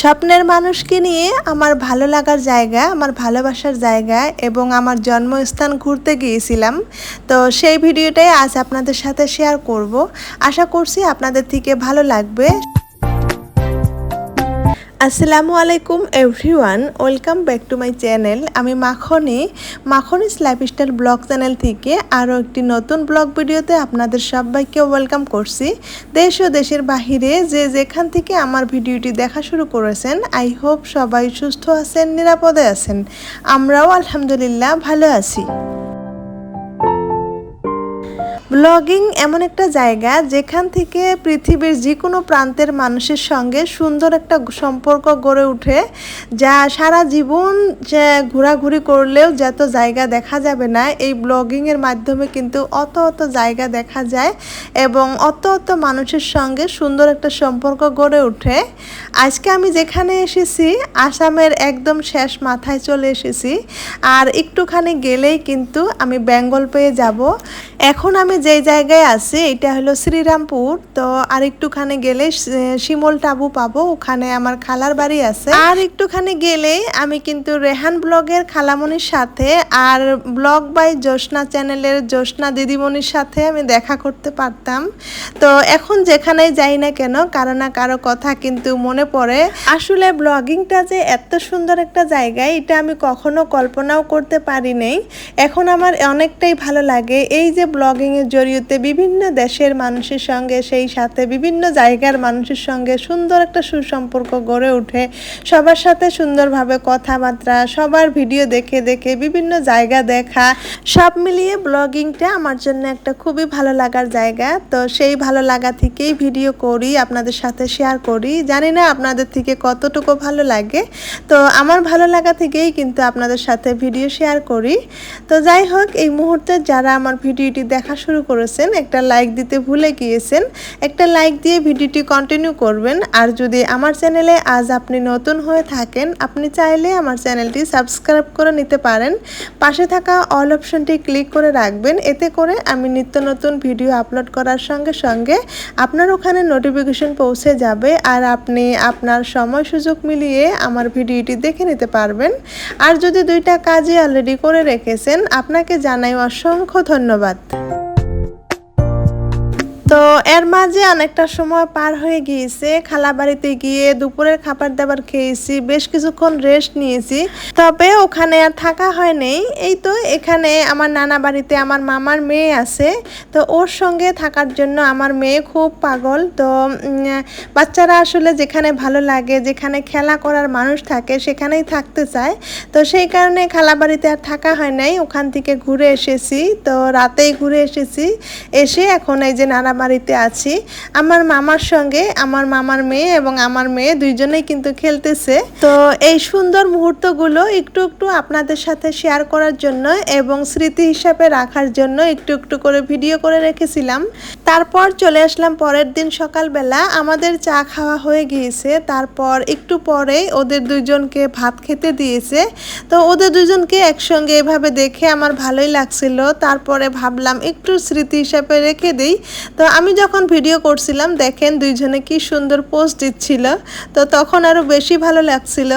স্বপ্নের মানুষকে নিয়ে আমার ভালো লাগার জায়গা, আমার ভালোবাসার জায়গা এবং আমার জন্মস্থান ঘুরতে গিয়েছিলাম। তো সেই ভিডিওটাই আজ আপনাদের সাথে শেয়ার করব। আশা করছি আপনাদের থেকে ভালো লাগবে। আসসালামু আলাইকুম everyone, welcome back to my channel. আমি Makhni, Makhni's lifestyle vlog channel থেকে আরও একটি নতুন ব্লগ ভিডিওতে আপনাদের সবাইকে ওয়েলকাম করছি। দেশ ও দেশের বাহিরে যে যেখান থেকে আমার ভিডিওটি দেখা শুরু করেছেন, আই হোপ সবাই সুস্থ আছেন, নিরাপদে আছেন। আমরাও আলহামদুলিল্লাহ ভালো আছি। ব্লগিং এমন একটা জায়গা যেখান থেকে পৃথিবীর যে কোনো প্রান্তের মানুষের সঙ্গে সুন্দর একটা সম্পর্ক গড়ে ওঠে, যা সারা জীবন, যে ঘোরাঘুরি করলেও যত জায়গা দেখা যাবে না, এই ব্লগিংয়ের মাধ্যমে কিন্তু অত অত জায়গা দেখা যায় এবং অত অত মানুষের সঙ্গে সুন্দর একটা সম্পর্ক গড়ে ওঠে। আজকে আমি যেখানে এসেছি, আসামের একদম শেষ মাথায় চলে এসেছি, আর একটুখানি গেলেই কিন্তু আমি বেঙ্গল পেয়ে যাব। এখন আমি যেই জায়গায় আছি, এটা হলো শ্রীরামপুর। তো আর একটুখানে গেলে শিমল টাবু পাবো, ওখানে আমার খালার বাড়ি আছে। আর একটুখানে গেলে আমি কিন্তু রেহান ব্লগের খালামনির সাথে আর ব্লগ বাই জোসনা চ্যানেলের জোসনা দিদিমণির সাথে আমি দেখা করতে পারতাম। তো এখন যেখানেই যাই না কেন, কারও না কারও কথা কিন্তু মনে পড়ে। আসলে ব্লগিংটা যে এত সুন্দর একটা জায়গা এটা আমি কখনো কল্পনাও করতে পারি নাই। এখন আমার অনেকটাই ভালো লাগে। এই যে ব্লগিংয়ের জড়িয়েতে বিভিন্ন দেশের মানুষের সঙ্গে, সেই সাথে বিভিন্ন জায়গার মানুষের সঙ্গে সুন্দর একটা সুসম্পর্ক গড়ে ওঠে। সবার সাথে সুন্দরভাবে কথাবার্তা, সবার ভিডিও দেখে দেখে বিভিন্ন জায়গা দেখা, সব মিলিয়ে ব্লগিংটা আমার জন্য একটা খুবই ভালো লাগার জায়গা। তো সেই ভালো লাগা থেকেই ভিডিও করি, আপনাদের সাথে শেয়ার করি। জানি না আপনাদের থেকে কতটুকু ভালো লাগে। তো আমার ভালো লাগা থেকেই কিন্তু আপনাদের সাথে ভিডিও শেয়ার করি। তো যাই হোক, এই মুহূর্তে যারা আমার ভিডিওটি দেখা শুরু করেছেন, একটা লাইক দিতে ভুলে গিয়েছেন, একটা লাইক দিয়ে ভিডিওটি কন্টিনিউ করবেন। আর যদি আমার চ্যানেলে আজ আপনি নতুন হয়ে থাকেন, আপনি চাইলে আমার চ্যানেলটি সাবস্ক্রাইব করে নিতে পারেন। পাশে থাকা অল অপশনটি ক্লিক করে রাখবেন। এতে করে আমি নিত্য নতুন ভিডিও আপলোড করার সঙ্গে সঙ্গে আপনার ওখানে নোটিফিকেশন পৌঁছে যাবে আর আপনি আপনার সময় সুযোগ মিলিয়ে আমার ভিডিওটি দেখে নিতে পারবেন। আর যদি দুইটা কাজই অলরেডি করে রেখেছেন, আপনাকে জানাই অসংখ্য ধন্যবাদ। তো এর মাঝে অনেকটা সময় পার হয়ে গিয়েছে। খালা বাড়িতে গিয়ে দুপুরের খাবার দাবার খেয়েছি, বেশ কিছুক্ষণ রেস্ট নিয়েছি। তবে ওখানে আর থাকা হয়নি এই তো এখানে আমার নানা বাড়িতে আমার মামার মেয়ে আছে। তো ওর সঙ্গে থাকার জন্য আমার মেয়ে খুব পাগল। তো বাচ্চারা আসলে যেখানে ভালো লাগে, যেখানে খেলা করার মানুষ থাকে, সেখানেই থাকতে চায়। তো সেই কারণে খালা বাড়িতে আর থাকা হয় নাই। ওখান থেকে ঘুরে এসেছি। তো রাতেই ঘুরে এসেছি। এসে এখন এই যে নানা বাড়িতে আছি। আমার মামার সঙ্গে আমার মামার মেয়ে এবং আমার মেয়ে দুইজনেই কিন্তু খেলতেছে। তো এই সুন্দর মুহূর্তগুলো একটু একটু আপনাদের সাথে শেয়ার করার জন্য এবং স্মৃতি হিসাবে রাখার জন্য একটু একটু করে ভিডিও করে রেখেছিলাম। তারপর চলে আসলাম পরের দিন সকালবেলা। আমাদের চা খাওয়া হয়ে গিয়েছে। তারপর একটু পরে ওদের দুজনকে ভাত খেতে দিয়েছে। তো ওদের দুজনকে একসঙ্গে এভাবে দেখে আমার ভালোই লাগছিল। তারপরে ভাবলাম একটু স্মৃতি হিসাবে রেখে দিই। তো আমি যখন ভিডিও করছিলাম, দেখেন দুইজনে কি সুন্দর পোস্ট দিচ্ছিল, তো তখন আরও বেশি ভালো লাগছিল।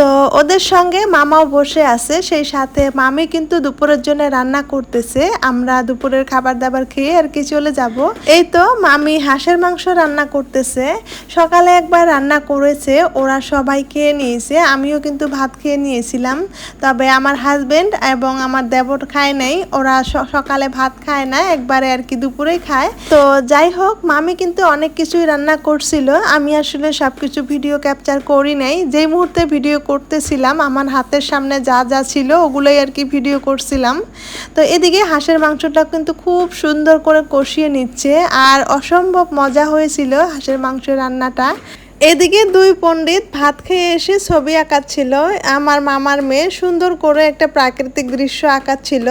তো ওদের সঙ্গে মামাও বসে আছে, সেই সাথে মামি কিন্তু দুপুরের জন্য রান্না করতেছে। আমরা দুপুরের খাবার দাবার খেয়ে আর কি চলে যাব। এই তো মামি হাঁসের মাংস রান্না করতেছে। সকালে একবার রান্না করেছে, ওরা সবাই খেয়ে নিয়েছে, আমিও কিন্তু ভাত খেয়ে নিয়েছিলাম। তবে আমার হাজবেন্ড এবং আমার দেবর খায় নাই, ওরা সকালে ভাত খায় না, একবারে আর কি দুপুরেই খায়। তো যাই হোক, মামি কিন্তু অনেক কিছুই রান্না করছিল, আমি আসলে সবকিছু ভিডিও ক্যাপচার করি নাই। যেই মুহূর্তে ভিডিও করতেছিলাম, আমার হাতের সামনে যা যা ছিল ওগুলোই আর কি ভিডিও করছিলাম। তো এদিকে হাঁসের মাংসটা কিন্তু খুব সুন্দর করে কষিয়ে নিচ্ছে, আর অসম্ভব মজা হয়েছিল হাঁসের মাংস রান্নাটা। এদিকে দুই পণ্ডিত ভাত খেয়ে এসে ছবি আঁকাচ্ছিল। আমার মামার মেয়ে সুন্দর করে একটা প্রাকৃতিক দৃশ্য আঁকাচ্ছিল।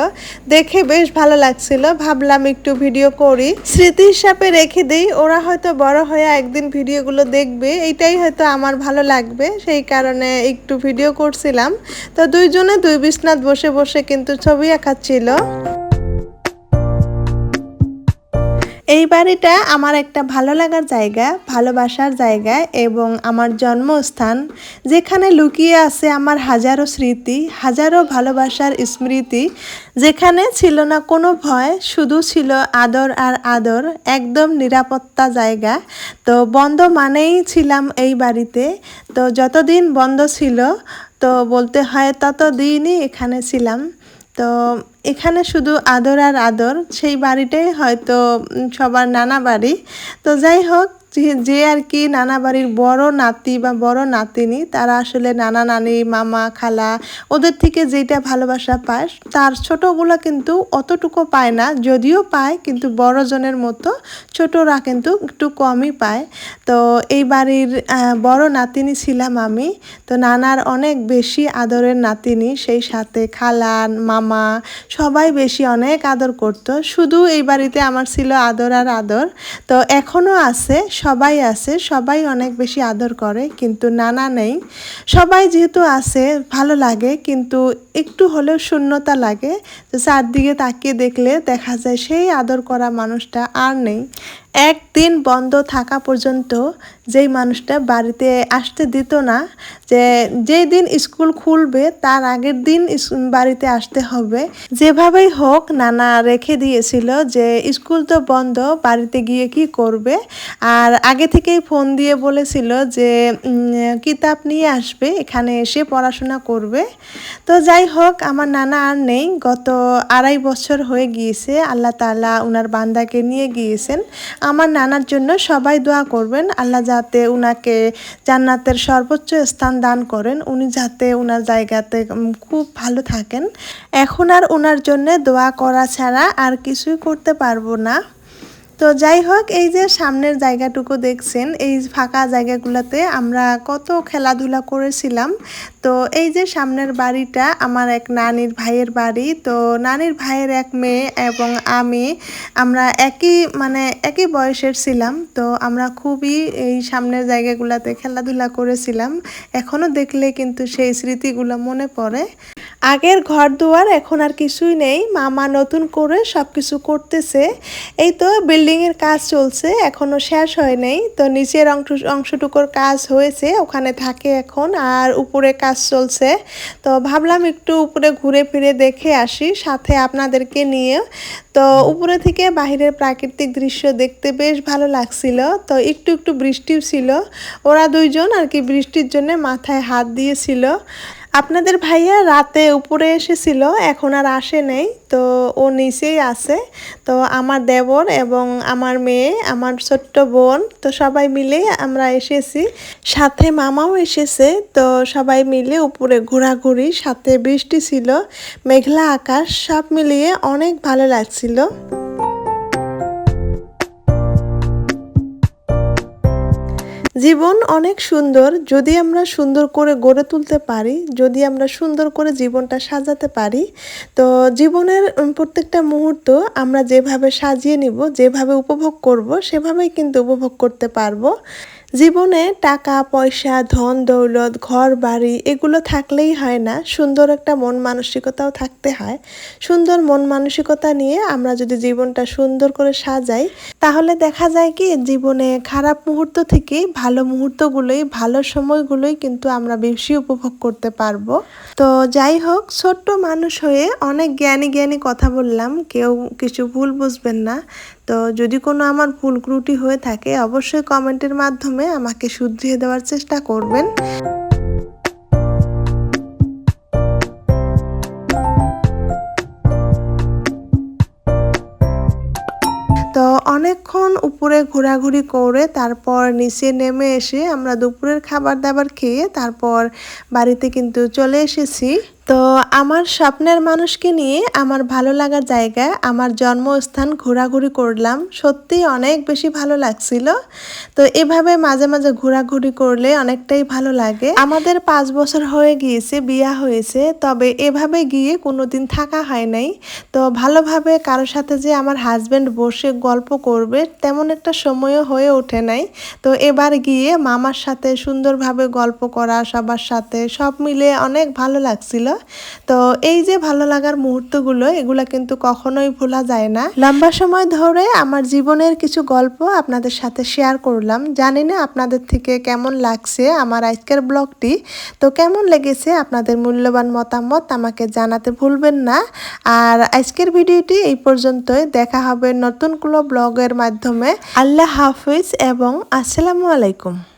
দেখে বেশ ভালো লাগছিল। ভাবলাম একটু ভিডিও করি। স্মৃতি হিসাবে রেখে দিই, ওরা হয়তো বড় হয়ে একদিন ভিডিওগুলো দেখবে। এটাই হয়তো আমার ভালো লাগবে। সেই কারণে একটু ভিডিও করছিলাম। তো দুইজনে দুই বিছনাথ বসে বসে কিন্তু ছবি আঁকাচ্ছিল। এই বাড়িটা আমার একটা ভালো লাগার জায়গা, ভালোবাসার জায়গা এবং আমার জন্মস্থান, যেখানে লুকিয়ে আছে আমার হাজারো স্মৃতি, হাজারো ভালোবাসার স্মৃতি, যেখানে ছিল না কোনো ভয়, শুধু ছিল আদর আর আদর, একদম নিরাপত্তা জায়গা। তো বন্ধ মানেই ছিলাম এই বাড়িতে। তো যতদিন বন্ধ ছিল, তো বলতে হয় ততদিনই এখানে ছিলাম। তো এখানে শুধু আদর আর আদর, সেই বাড়িটাই হয়তো সবার নানা বাড়ি। তো যাই হোক যে- আর কি নানা বাড়ির বড় নাতি বা বড় নাতিনি, তারা আসলে নানা নানি, মামা, খালা, ওদের থেকে যেটা ভালোবাসা পায়, তার ছোটগুলো কিন্তু অতটুকু পায় না, যদিও পায়, কিন্তু বড়জনের মতো ছোটরা কিন্তু একটু কমই পায়। তো এই বাড়ির বড় নাতিনি ছিলাম আমি, তো নানার অনেক বেশি আদরের নাতিনি, সেই সাথে খালা, মামা, সবাই বেশি অনেক আদর করত। শুধু এই বাড়িতে আমার ছিল আদর আর আদর। তো এখনও আছে সবাই আছে, সবাই অনেক বেশি আদর করে, কিন্তু নানা নেই। সবাই যেহেতু আছে, ভালো লাগে, কিন্তু একটু হলেও শূন্যতা লাগে। চারদিকে তাকিয়ে দেখলে দেখা যায় সেই আদর করা মানুষটা আর নেই। একদিন বন্ধ থাকা পর্যন্ত যেই মানুষটা বাড়িতে আসতে দিত না, যে যেই দিন স্কুল খুলবে তার আগের দিন বাড়িতে আসতে হবে। যেভাবেই হোক নানা রেখে দিয়েছিল যে স্কুল তো বন্ধ, বাড়িতে গিয়ে কি করবে? আর আগে থেকেই ফোন দিয়ে বলেছিল যে কিতাব নিয়ে আসবে, এখানে এসে পড়াশোনা করবে। তো যাই হোক, আমার নানা আর নেই। গত আড়াই বছর হয়ে গিয়েছে, আল্লাহ তাআলা উনার বান্দাকে নিয়ে গিয়েছেন। আমার নানার জন্য সবাই দোয়া করবেন। আল্লাহ যাতে উনাকে জান্নাতের সর্বোচ্চ স্থান দান করেন। উনি যাতে ওনার জায়গাতে খুব ভালো থাকেন। এখন আর ওনার জন্য দোয়া করা ছাড়া আর কিছুই করতে পারব না। তো যাই হোক, এই যে সামনের জায়গাটুকু দেখছেন, এই ফাঁকা জায়গাগুলোতে আমরা কত খেলাধুলা করেছিলাম। তো এই যে সামনের বাড়িটা আমার এক নানির ভাইয়ের বাড়ি, তো নানির ভাইয়ের এক মেয়ে এবং আমি, আমরা একই মানে একই বয়সের ছিলাম। তো আমরা খুবই এই সামনের জায়গাগুলোতে খেলাধুলা করেছিলাম। এখনও দেখলে কিন্তু সেই স্মৃতিগুলো মনে পড়ে। আগের ঘর দুয়ার এখন আর কিছুই নেই। মামা নতুন করে সব কিছু করতেছে। এই তো বিল্ডিংয়ের কাজ চলছে এখনও শেষ হয় নাই। তো নিচের অংশ, অংশটুকুর কাজ হয়েছে, ওখানে থাকে এখন, আর উপরে কাজ চলছে। তো ভাবলাম একটু উপরে ঘুরে ফিরে দেখে আসি, সাথে আপনাদেরকে নিয়ে। তো উপরে থেকে বাহিরের প্রাকৃতিক দৃশ্য দেখতে বেশ ভালো লাগছিল। তো একটু একটু বৃষ্টিও ছিল। ওরা দুইজন আর কি বৃষ্টির জন্য মাথায় হাত দিয়েছিল। আপনাদের ভাইয়া রাতে উপরে এসেছিল, এখন আর আসে নেই, তো ও নিচেই আছে। তো আমার দেবর এবং আমার মেয়ে, আমার ছোট্ট বোন, তো সবাই মিলে আমরা এসেছি। সাথে মামাও এসেছে, তো সবাই মিলে উপরে ঘোরাঘুরি, সাথে বৃষ্টি ছিল, মেঘলা আকাশ, সব মিলিয়ে অনেক ভালো লাগছিল। জীবন অনেক সুন্দর, যদি আমরা সুন্দর করে গড়ে তুলতে পারি, যদি আমরা সুন্দর করে জীবনটা সাজাতে পারি, তো জীবনের প্রত্যেকটা মুহূর্ত আমরা যেভাবে সাজিয়ে নিব, যেভাবে উপভোগ করব, সেভাবেই কিন্তু উপভোগ করতে পারব। জীবনে টাকা, পয়সা, ধন, দৌলত, ঘর, বাড়ি এগুলো থাকলেই হয় না। সুন্দর একটা মন মানসিকতাও থাকতে হয়। সুন্দর মন মানসিকতা নিয়ে আমরা যদি জীবনটা সুন্দর করে সাজাই, তাহলে দেখা যায় কি, জীবনে খারাপ মুহূর্ত থেকে ভালো মুহূর্তগুলোই, ভালো সময়গুলোই কিন্তু আমরা বেশি উপভোগ করতে পারব। তো যাই হোক, ছোট্ট মানুষ হয়ে অনেক জ্ঞানী জ্ঞানী কথা বললাম। কেউ কিছু ভুল বুঝবেন না। তো যদি কোনো আমার ভুল ত্রুটি হয়ে থাকে, অবশ্যই কমেন্টের মাধ্যমে আমাকে শুধরিয়ে দেওয়ার চেষ্টা করবেন। তো অনেকক্ষণ উপরে ঘোরাঘুরি করে তারপর নিচে নেমে এসে আমরা দুপুরের খাবার দাবার খেয়ে তারপর বাড়িতে কিন্তু চলে এসেছি। তো আমার স্বপ্নের মানুষকে নিয়ে আমার ভালো লাগার জায়গা আমার জন্মস্থান ঘোরাঘুরি করলাম। সত্যি অনেক বেশি ভালো লাগছিল। তো এভাবে মাঝে মাঝে ঘোরাঘুরি করলে অনেকটাই ভালো লাগে। আমাদের পাঁচ বছর হয়ে গিয়েছে, বিয়া হয়েছে, তবে এভাবে গিয়ে কোনো দিন থাকা হয় নাই। তো ভালোভাবে কারোর সাথে যে আমার হাজব্যান্ড বসে গল্প করবে, তেমন একটা সময়ও হয়ে ওঠে নাই। তো এবার গিয়ে মামার সাথে সুন্দরভাবে গল্প করা, সবার সাথে সব মিলে অনেক ভালো লাগছিল। তো এই যে ভালো লাগার মুহূর্তগুলো, এগুলো কিন্তু কখনোই ভোলা যায় না। লম্বা সময় ধরে আমার জীবনের কিছু গল্প আপনাদের সাথে শেয়ার করলাম। জানি না আপনাদের থেকে কেমন লাগছে আমার আজকের ব্লগটি। তো কেমন লেগেছে আপনাদের মূল্যবান মতামত আমাকে জানাতে ভুলবেন না। আর আজকের ভিডিওটি এই পর্যন্তই। দেখা হবে নতুন কোনো ব্লগের মাধ্যমে। আল্লাহ হাফিজ এবং আসসালামু আলাইকুম।